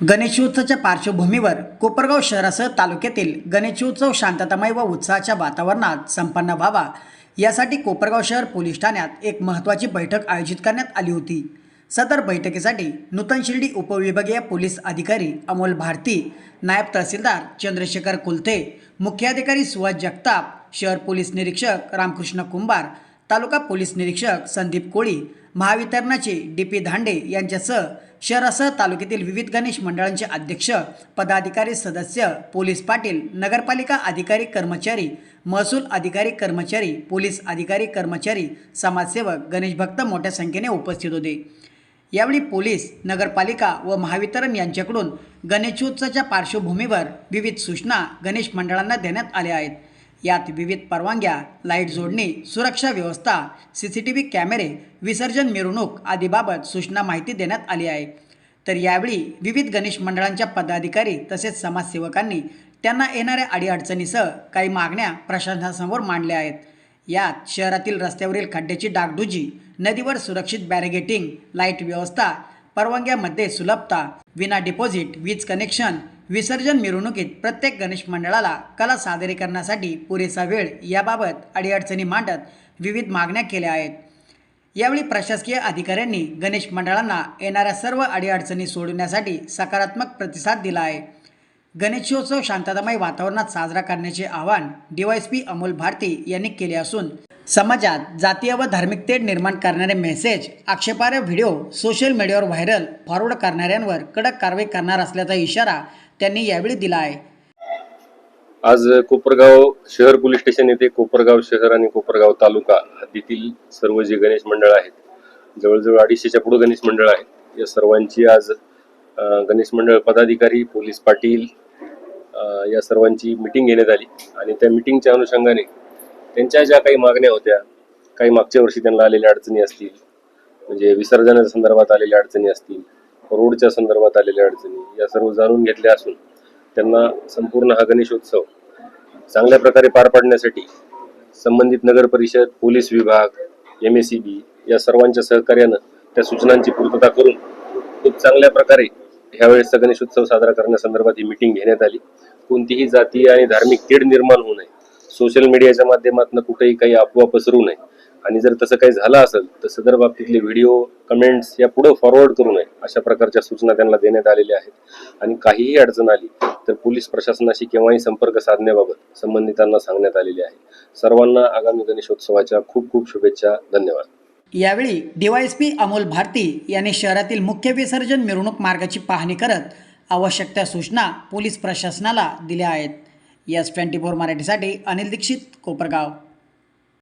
गणेशोत्सवाच्या पार्श्वभूमीवर कोपरगाव शहरासह तालुक्यातील गणेशोत्सव शांततामय व उत्साहाच्या वातावरणात संपन्न व्हावा. यासाठी कोपरगाव शहर पोलीस ठाण्यात एक महत्त्वाची बैठक आयोजित करण्यात आली होती. सदर बैठकीसाठी नूतन शिर्डी उपविभागीय पोलीस अधिकारी अमोल भारती नायब तहसीलदार चंद्रशेखर कुलथे मुख्याधिकारी सुहास जगताप शहर पोलीस निरीक्षक रामकृष्ण कुंभार तालुका पोलीस निरीक्षक संदीप कोळी महावितरणाचे डी पी धांडे यांच्यासह शहरासह तालुक्यातील विविध गणेश मंडळांचे अध्यक्ष पदाधिकारी सदस्य पोलीस पाटील नगरपालिका अधिकारी कर्मचारी महसूल अधिकारी कर्मचारी पोलीस अधिकारी कर्मचारी समाजसेवक गणेश भक्त मोठ्या संख्येने उपस्थित होते. यावेळी पोलीस नगरपालिका व महावितरण यांच्याकडून गणेशोत्सवाच्या पार्श्वभूमीवर विविध सूचना गणेश मंडळांना देण्यात आल्या आहेत. यात विविध परवानग्या लाइट जोडणी सुरक्षा व्यवस्था सी सी टी व्ही कॅमेरे विसर्जन मिरवणूक आदीबाबत सूचना माहिती देण्यात आली आहे. तर यावेळी विविध गणेश मंडळांच्या पदाधिकारी तसेच समाजसेवकांनी त्यांना येणाऱ्या अडीअडचणीसह काही मागण्या प्रशासनासमोर मांडल्या आहेत. यात शहरातील रस्त्यावरील खड्ड्याची डागडुजी नदीवर सुरक्षित बॅरिगेटिंग लाइट व्यवस्था परवानग्यामध्ये सुलभता विना डिपॉझिट वीज कनेक्शन विसर्जन मिरवणुकीत प्रत्येक गणेश मंडळाला कला सादरीकरणासाठी पुरेसा वेळ याबाबत अडीअडचणी मांडत विविध मागण्या केल्या आहेत. यावेळी प्रशासकीय अधिकाऱ्यांनी गणेश मंडळांना येणाऱ्या सर्व अडीअडचणी सोडवण्यासाठी सकारात्मक प्रतिसाद दिला आहे. गणेशोत्सव शांततामय वातावरणात साजरा करण्याचे आवाहन डीवायएसपी अमोल भारती यांनी केले असून समाजात जातीय व धार्मिक तेढ निर्माण करणारे मेसेज आक्षेपार्ह व्हिडिओ सोशल मीडियावर व्हायरल फॉरवर्ड करणाऱ्यांवर कडक कारवाई करणार असल्याचा इशारा त्यांनी यावेळी दिला आहे. आज कोपरगाव शहर पोलीस स्टेशन येथे कोपरगाव शहर आणि कोपरगाव तालुका हद्दीतील सर्व जे गणेश मंडळ आहेत जवळजवळ अडीचशेच्या पुढे गणेश मंडळ आहेत या सर्वांची आज गणेश मंडळ पदाधिकारी पोलीस पाटील या सर्वांची मिटिंग घेण्यात आली आणि त्या मिटिंगच्या अनुषंगाने त्यांच्या ज्या काही मागण्या होत्या काही मागच्या वर्षी त्यांना आलेल्या अडचणी असतील म्हणजे विसर्जनाच्या संदर्भात आलेल्या अडचणी असतील रोडच्या संदर्भात आलेल्या अडचणी या सर्व जाणून घेतल्या असून त्यांना संपूर्ण हा गणेशोत्सव चांगल्या प्रकारे पार पाडण्यासाठी संबंधित नगर परिषद पोलीस विभाग एम एस सी बी या सर्वांच्या सहकार्यानं त्या सूचनांची पूर्तता करून खूप चांगल्या प्रकारे ह्यावेळेसचा गणेशोत्सव साजरा करण्यासंदर्भात ही मिटिंग घेण्यात आली. कोणतीही जातीय आणि धार्मिक तेढ निर्माण होऊ नये. सोशल मीडियाच्या माध्यमातून कुठेही काही अफवा पसरू नये. आणि जर तसं काही झालं असेल तर सदर बाबतीतले व्हिडिओ कमेंट्स या पुढे फॉरवर्ड करू नये अशा प्रकारच्या सूचना त्यांना देण्यात आलेल्या आहेत. आणि काहीही अडचण आली तर पोलीस प्रशासनाशी केव्हाही संपर्क साधण्याबाबत संबंधितांना सांगण्यात आलेले आहे. सर्वांना आगामी गणेशोत्सवाच्या खूप खूप शुभेच्छा. धन्यवाद. यावेळी डीवायएसपी अमोल भारती यांनी शहरातील मुख्य विसर्जन मिरवणूक मार्गाची पाहणी करत आवश्यक त्या सूचना पोलीस प्रशासनाला दिल्या आहेत. यस ट्वेंटी फोर मराठीसाठी अनिल दीक्षित कोपरगाव.